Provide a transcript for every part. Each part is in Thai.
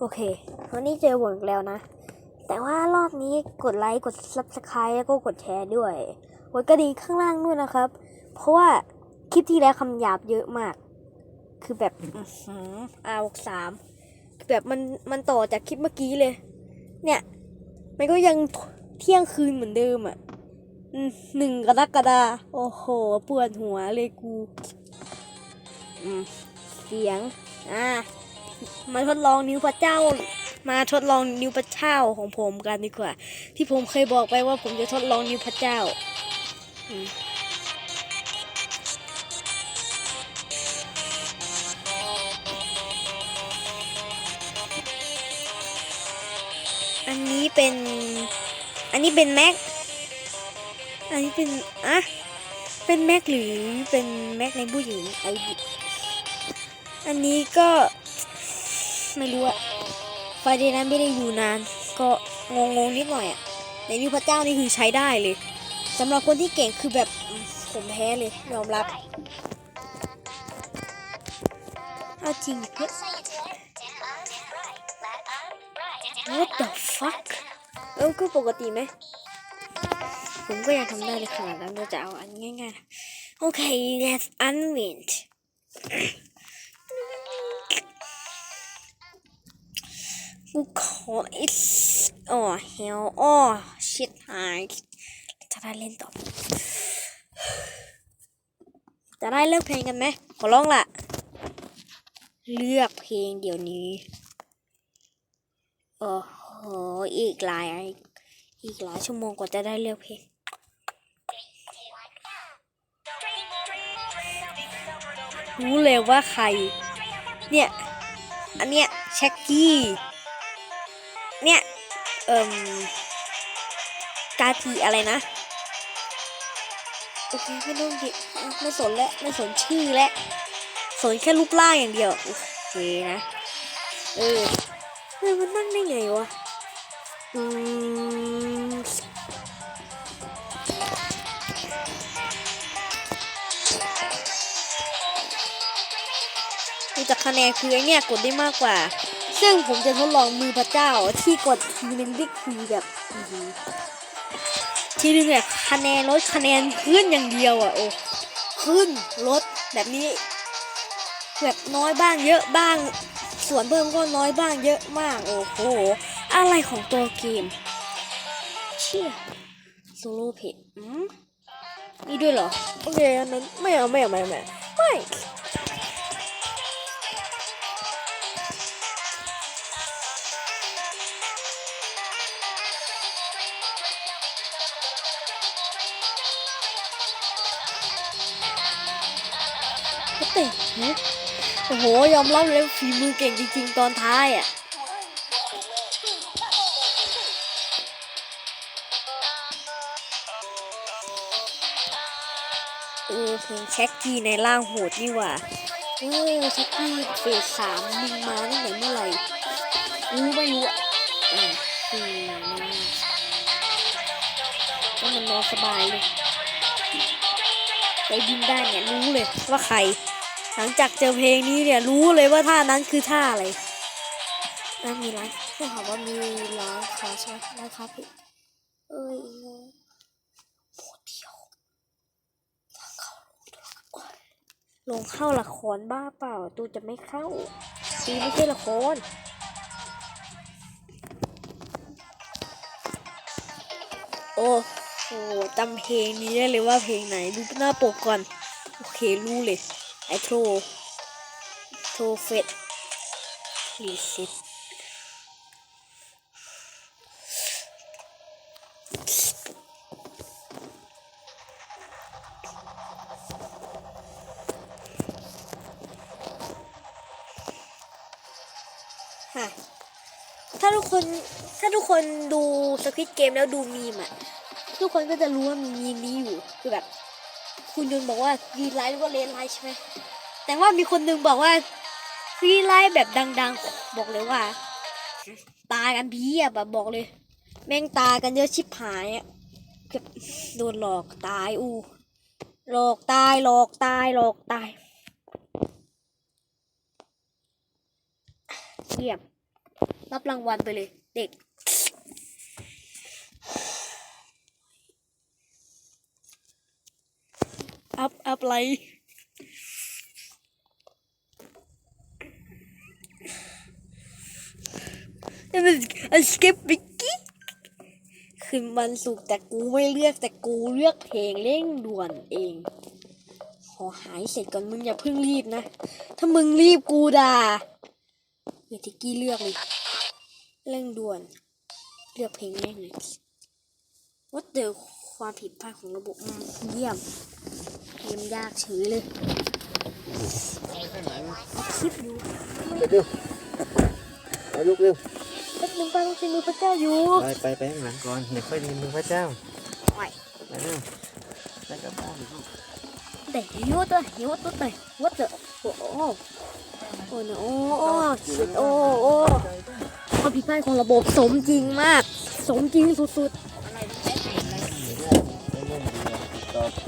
โอเค วันนี้เจอผมอีกแล้วนะ แต่ว่ารอบนี้กดไลค์ กด subscribe แล้วก็กดแชร์ด้วย กดกระดิ่งข้างล่างด้วยนะครับ เพราะว่าคลิปที่แล้วคำหยาบเยอะมาก คือแบบอาบสาม แบบมันมันต่อจากคลิปเมื่อกี้เลย เนี่ย มันก็ยังเที่ยงคืนเหมือนเดิมอะหนึ่งกรกฎาโอ้โห ปวดหัวเลยกู เสียง อ่า มาทดลองนิ้วพระเจ้า มาทดลองนิ้วพระเจ้าของผมกันดีกว่า ที่ผมเคยบอกไปว่าผมจะทดลองนิ้วพระเจ้าอันนี้เป็น อันนี้เป็นแม็ก อันนี้เป็นอะเป็นแม็กหรือเป็นแม็กในผู้หญิงไออันนี้ก็ ไม่รู้อะไฟเดย์นั้นไม่ได้อยู่นาน ก็งงงๆนิดหน่อยอะในนิ้วพระเจ้านี่คือใช้ได้เลยสำหรับคนที่เก่งคือแบบอืมผมแพ้เลยยอมรับเอาจริงเฮ้ย What the fuck เออก็ปกติไหมผมก็ยังทำได้ในขนาดนั้นเราจะเอาอันง่ายๆ โอเค let's unwind กูขอ it's อ๋อ hell อ๋อ shit หายจะได้เล่นต่อ จะได้เลือกเพลงกันไหมขอร้องล่ะเลือกเพลงเดี๋ยวนี้โอ้โหอีกหลายอีกหลายชั่วโมงกว่าจะได้เลือกเพลงรู้เลยว่าใคร เนี่ย อันเนี้ยแช็กกี้ เนี่ยเอ่มกาทีอะไรนะโอเคไม่ต้องดิไม่สนแล้วไม่สนชื่อแล้วสนแค่รูปร่างอย่างเดียวโอเคนะเออเออมันนั่งได้ไงวะอืมดูจากคะแนนคือไอเนี่ยกดได้มากกว่า ซึ่งผมจะทดลองมือพระเจ้าที่กดทีนึงได้คือแบบทีนึงแบบคะแนนลดคะแนนขึ้นอย่างเดียวอะโอ้ขึ้นลดแบบนี้ แบบน้อยบ้างเยอะบ้าง ส่วนเพิ่มก็น้อยบ้างเยอะมากโอ้โหอะไรของตัวเกม เชี่ยโซโล่เพจอืมนี่ด้วยเหรอ โอเคอันนั้นไม่เอาไม่เอาไม่เอาไม่เอาไม่ เตะโอ้โห ยอมรับเลยฝีมือเก่งจริง ๆ ตอนท้ายอะเออเพลงแช็กกี้ในร่างโหดนี่ว่าเออแช็กกี้เฟสสามมึงมาตั้งแต่เมื่อไหร่รู้ไม่รู้อะอ่าคือนก็มันนอนสบายเลยไปบินได้เนี่ยรู้เลยว่าใคร หลังจากเจอเพลงนี้เนี่ยรู้เลยว่าท่านั้นคือท่าอะไรน่ามีร้านได้ข่าวว่ามีร้านค้าใช่ไหมร้านค้าพี่เอ้ยโมเดียวทางเข้าลงเข้าละครบ้าเปล่า ตูจะไม่เข้าตีไม่ใช่ละครโอ้โหจำเพลงนี้ได้เลยว่าเพลงไหน ดูหน้าปกก่อน โอเค รู้เลย ไอโทรโทรเฟสรีซ็ตฮะถ้าทุกคนถ้าทุกคนดูสควิตเกมแล้วดูมีมอะทุกคนก็จะรู้ว่ามีมีมนี้อยู่คือแบบ คุณยนต์บอกว่าดีไลท์หรือว่าเลนไลท์ใช่ไหมแต่ว่ามีคนหนึงบอกว่าฟรีไลท์แบบดัง ๆ บอกเลยว่า ตายกันพี่อะแบบบอกเลย แม่งตายกันเยอะชิบหายอะเกือบโดนหลอกตายอูหลอกตายหลอกตายหลอกตายเยี่ยมรับรางวัลไปเลย เด็ก อัพอัพอะไรนี่มันอันสกิปบิกกี้คือมันสุกแต่กูไม่เลือกแต่กูเลือกเพลงเร่งด่วนเอง ขอหายเสร็จก่อนมึงอย่าเพิ่งรีบนะ ถ้ามึงรีบกูด่าเดี๋ยวทิกกี้เลือกเลยเร่งด่วน เลือกเพลงแม่งเลยว่าเจอความผิดพลาดของระบบเยี่ยม เยี่ยมยากเฉยเลยคลิปอยู่ไปเร็วไปลูกเร็วแป๊บนึงป้าต้องใช้มือพระเจ้าอยู่ ไปไปไปข้างหลังก่อนเดี๋ยวค่อยมีมือพระเจ้าไปไปเร็วไปกลับบ้านลูกแต่หิวตัวหิวตัวแต่ว่าเจอโอ้โหโอ้โหโอ้โอ้ชิดโอ้โอ้ความผิดพลาดของระบบสมจริงมาก สมจริงสุดไม่เล่นดีตอบไม่เล่นด่าไปไปดีๆ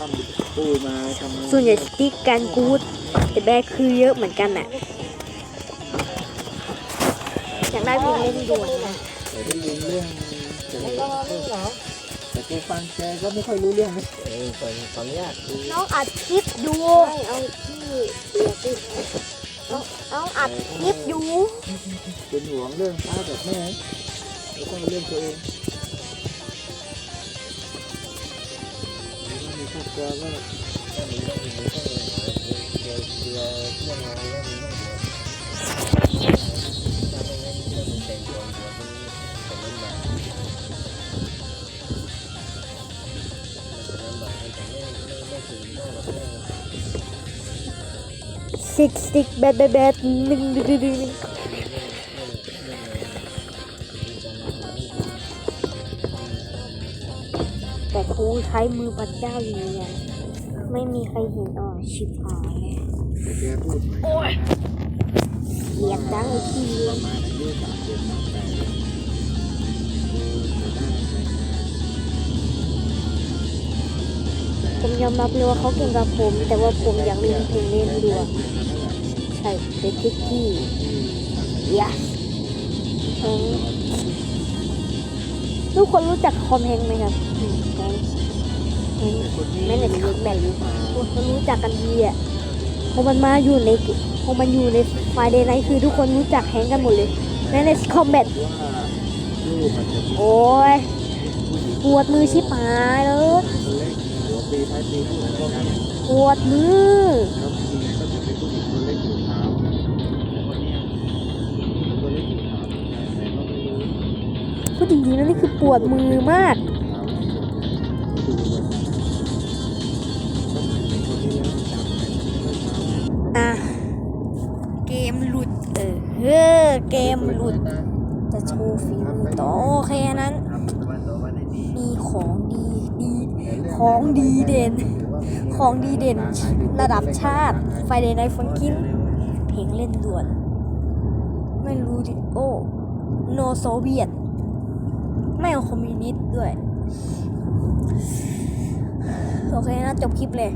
ที่ว่าอีกปีสองปีก็ตายแล้วอีกปีสองปีก็หมดที่แล้วทำตู้มาทำส่วนใหญ่สติ๊กการกูดแต่แบกคือเยอะเหมือนกันน่ะอยากได้เพลงเล่นด่วนนะแต่ได้ยินเรื่องแต่แต่แกฟังแกก็ไม่ค่อยรู้เรื่องนะเออตอนตอนนี้คือน้องอัดคลิปอยู่เอาที่เดียวสิน้องอัดคลิปอยู่เป็นห่วงเรื่องป้ากับแม่ไม่ต้องเรื่องตัวเอง มีครอ ก็ก็มีต้องมีต้องเดี๋ยวเดี๋ยวเรื่องงานแล้วมีต้องเดี๋ยวถ้าไม่งั้นเรื่องมันแต่งตัวเดี๋ยวมันจะลำบากลำบากแต่ไม่ไม่ไม่ถึงได้หรอกแม่ซิกซิกแบดแบดแบดหนึ่งดึงดึงดึงดึงแต่ครูใช้มือพระเจ้าอยู่เนี่ยไม่มีใครเห็นอ๋อชิบหายแกพูดโอ้ยเสียงดังไอ้ที่เลี้ยงมาอายุสามเดือนมาแปดผมยอมรับเลยว่าเขาเก่งกับผม แต่ว่าผมอยากเล่นเพลงเล่นด่วนใช่เป็นทิกกี้ยะแฮงทุกคนรู้จักคอมแฮงไหมครับ แม่เนจแมนคนรู้จักกันดีอะพอมันมาอยู่ในพอมันอยู่ในไฟเดย์ไนคือทุกคนรู้จักแฮงกันหมดเลยแม่เนจคอมแบทโอ้ยปวดมือชิบหายเลยปวดมือพูดจริงๆแล้วนี่คือปวดมือมาก มหลุด จะโชว์ฝีมือต่อโอเคนั้นทำวันต่อวันมีของดีดีของดีเด่น ของดีเด่นระดับชาติ ไฟเดย์ไนฟอนกิน เพลงเล่นด่วน ไม่รู้ดิโอ้โนโซเวียต ไม่เอาคอมมิวนิสต์ด้วย โอเคนะจบคลิปเลย